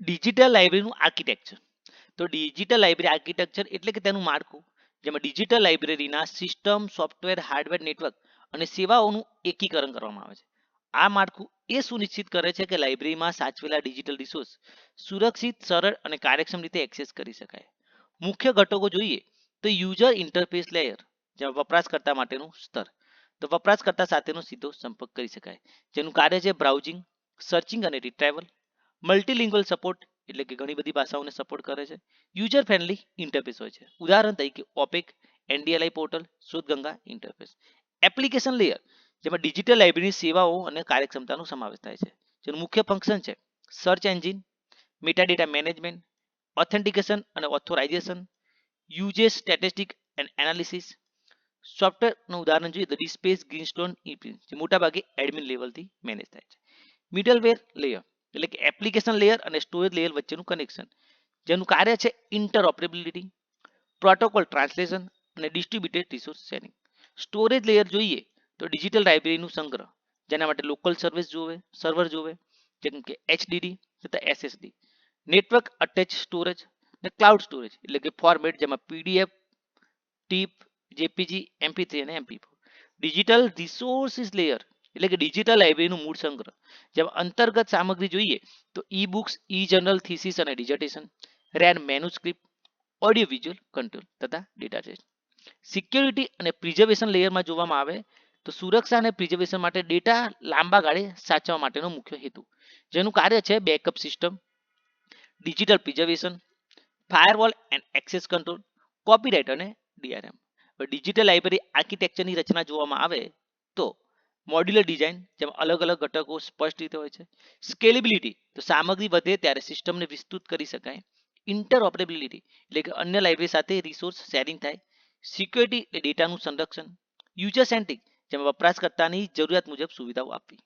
Digital લાઇબ્રેરીનું architecture તો digital library architecture એટલે કે તેનું માળખું, જેમાં ડિજિટલ લાઇબ્રેરીના સિસ્ટમ સોફ્ટવેર હાર્ડવેર નેટવર્ક અને સેવાઓનું એકીકરણ કરવામાં આવે છે. આ માળખું એ સુનિશ્ચિત કરે છે કે લાઇબ્રેરીમાં સાચવેલા ડિજિટલ રિસોર્સ સુરક્ષિત, સરળ અને કાર્યક્ષમ રીતે એક્સેસ કરી શકાય. મુખ્ય ઘટકો જોઈએ તો યુઝર ઇન્ટરફેસ લેયર જેમાં વપરાશકર્તા માટેનું સ્તર. તો વપરાશકર્તા સાથેનો સીધો સંપર્ક કરી શકાય. જેનું કાર્ય છે બ્રાઉઝિંગ સર્ચિંગ અને રિટ્રાઇવલ મલ્ટીલિંગ્વલ સપોર્ટ એટલે કે ઘણી બધી ભાષાઓને સપોર્ટ કરે છે. યુઝર ફ્રેન્ડલી ઇન્ટરફેસ હોય છે. ઉદાહરણ તરીકે OPAC NDLI portal Shodhganga interface application layer જેમાં ડિજિટલ લાઇબ્રેરી સેવાઓ અને કાર્યક્ષમતાનો સમાવેશ થાય છે. જેનું મુખ્ય ફંક્શન છે search engine metadata management authentication અને authorization uses statistic and analysis સોફ્ટવેરનું ઉદાહરણ જોઈએ તો ડિસ્પેસ ગ્રીનસ્ટોન જે મોટાભાગે એડમિન લેવલથી મેનેજ થાય છે. મિડલવેર લેયર એટલે કે એપ્લિકેશન લેયર અને સ્ટોરેજ લેયર વચ્ચેનું કનેક્શન જેનું કાર્ય છે ઇન્ટરઓપરેબિલિટી પ્રોટોકોલ ટ્રાન્સલેશન અને distributed resource sharing storage layer જોઈએ તો ડિજિટલ લાઇબ્રેરીનું સંગ્રહ, જેના માટે લોકલ સર્વિસ જોવે સર્વર જોવે, જેમ કે એચડીડી તથા એસએસડી નેટવર્ક અટેચ સ્ટોરેજ અને ક્લાઉડ સ્ટોરેજ એટલે કે ફોર્મેટ જેમાં PDF TIFF JPG MP three અને MP four digital resources layer એટલે કે ડિજિટલ લાઇબ્રેરીનું મૂળ સંગ્રહ. જેમાં અંતર્ગત સામગ્રી જોઈએ, તો e books e journal thesis અને ડિઝર્ટેશન રેન મેનુસ્ક્રિપ્ટ ઓડિયો વિઝ્યુઅલ કંટ્રોલ તથા ડેટા સેટ સિક્યોરિટી અને પ્રિઝર્વેશન લેયરમાં જોવામાં આવે, તો સુરક્ષા અને પ્રિઝર્વેશન માટે ડેટા લાંબા ગાળે સાચવવા માટેનો મુખ્ય હેતુ. જેનું કાર્ય છે backup system digital preservation firewall and access control copyright અને ડીઆરએમ ડિજિટલ લાઇબ્રેરી આર્કિટેક્ચરની રચના જોવામાં આવે, તો મોડ્યુલર ડિઝાઇન, જેમાં અલગ અલગ ઘટકો સ્પષ્ટ રીતે હોય છે. સ્કેલેબિલિટી, તો સામગ્રી વધે ત્યારે સિસ્ટમને વિસ્તૃત કરી શકાય. ઇન્ટરઓપરેબિલિટી એટલે કે અન્ય લાઇબ્રેરી સાથે રિસોર્સ શેરિંગ થાય. સિક્યોરિટી, એટલે ડેટાનું સંરક્ષણ. યુઝર સેન્ટ્રિક, જેમાં વપરાશકર્તાની જરૂરિયાત મુજબ સુવિધાઓ આપવી.